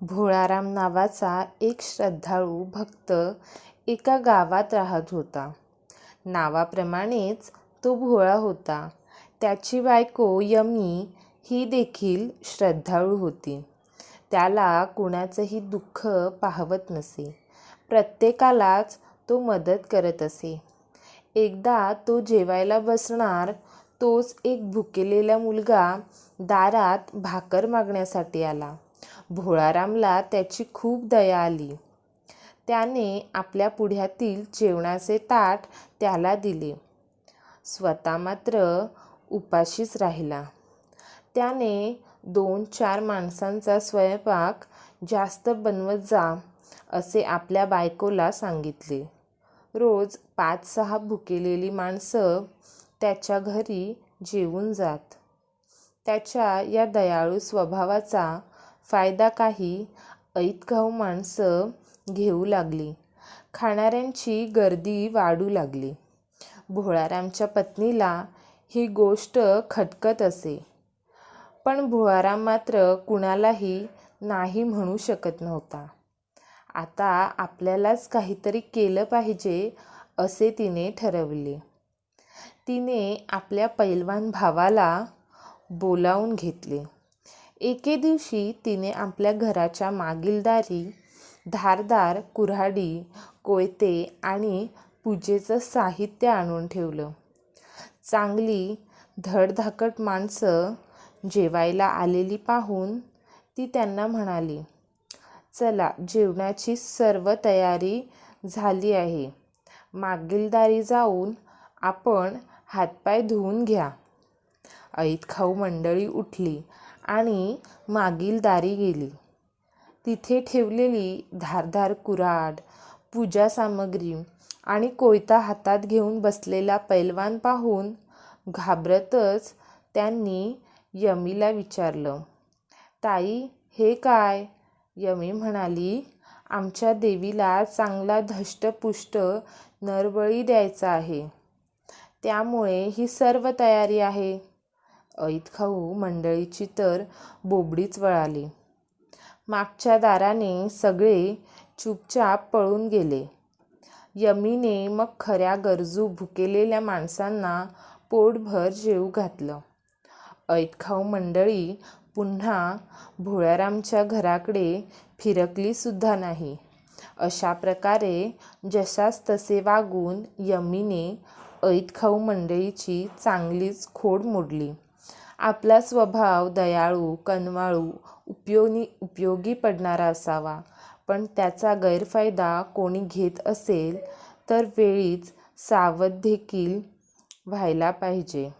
भोळाराम नावाचा एक श्रद्धाळू भक्त एका गावात राहत होता. नावाप्रमाणेच तो भोळा होता. त्याची बायको यमी ही देखील श्रद्धाळू होती. त्याला कुणाचंही दुःख पाहवत नसे. प्रत्येकालाच तो मदत करत असे. एकदा तो जेवायला बसणार तोच एक भुकेलेला मुलगा दारात भाकर मागण्यासाठी आला. भोळारामला त्याची खूप दया आली. त्याने आपल्या पुढ्यातील जेवणाचे ताट त्याला दिले. स्वतः मात्र उपाशीच राहिला. त्याने दोन चार माणसांचा स्वयंपाक जास्त बनवत जा असे आपल्या बायकोला सांगितले. रोज पाच सहा भुकेलेली माणसं त्याच्या घरी जेवून जात. त्याच्या या दयाळू स्वभावाचा फायदा काही ऐतखाऊ माणसं घेऊ लागली. खाणाऱ्यांची गर्दी वाढू लागली. भोळारामच्या पत्नीला ही गोष्ट खटकत असे. पण भोळाराम मात्र कुणालाही नाही म्हणू शकत नव्हता. आता आपल्यालाच काहीतरी केलं पाहिजे असे तिने ठरवले. तिने आपल्या पैलवान भावाला बोलावून घेतले. एके दिवशी तिने आपल्या घराच्या मागील दारी धारदार कुऱ्हाडी, कोयते आणि पूजेचं साहित्य आणून ठेवलं. चांगली धडधाकट माणसं जेवायला आलेली पाहून ती त्यांना म्हणाली, चला जेवणाची सर्व तयारी झाली आहे. मागील दारी जाऊन आपण हातपाय धुवून घ्या. ऐतखाऊ मंडळी उठली आणि मागील दारी गेली. तिथे ठेवलेली धारधार कुऱ्हाड, पूजासामग्री आणि कोयता हातात घेऊन बसलेला पैलवान पाहून घाबरतच त्यांनी यमीला विचारलं, ताई हे काय? यमी म्हणाली, आमच्या देवीला चांगला धष्टपुष्ट नरबळी द्यायचा आहे. त्यामुळे ही सर्व तयारी आहे. ऐतखाऊ मंडळीची तर बोबडीच वळाली. मागच्या दाराने सगळे चुपचाप पळून गेले. यमीने मग खऱ्या गरजू भुकेलेल्या माणसांना पोटभर जेवू घातलं. ऐतखाऊ मंडळी पुन्हा भोळारामच्या घराकडे फिरकलीसुद्धा नाही. अशा प्रकारे जशास तसे वागून यमीने ऐतखाऊ मंडळीची चांगलीच खोड मोडली. आपला स्वभाव दयाळू, कनवाळू, उपयोगी उपयोगी पडणारा असावा, पण त्याचा गैरफायदा कोणी घेत असेल तर वेळीच सावध देखील व्हायला पाहिजे.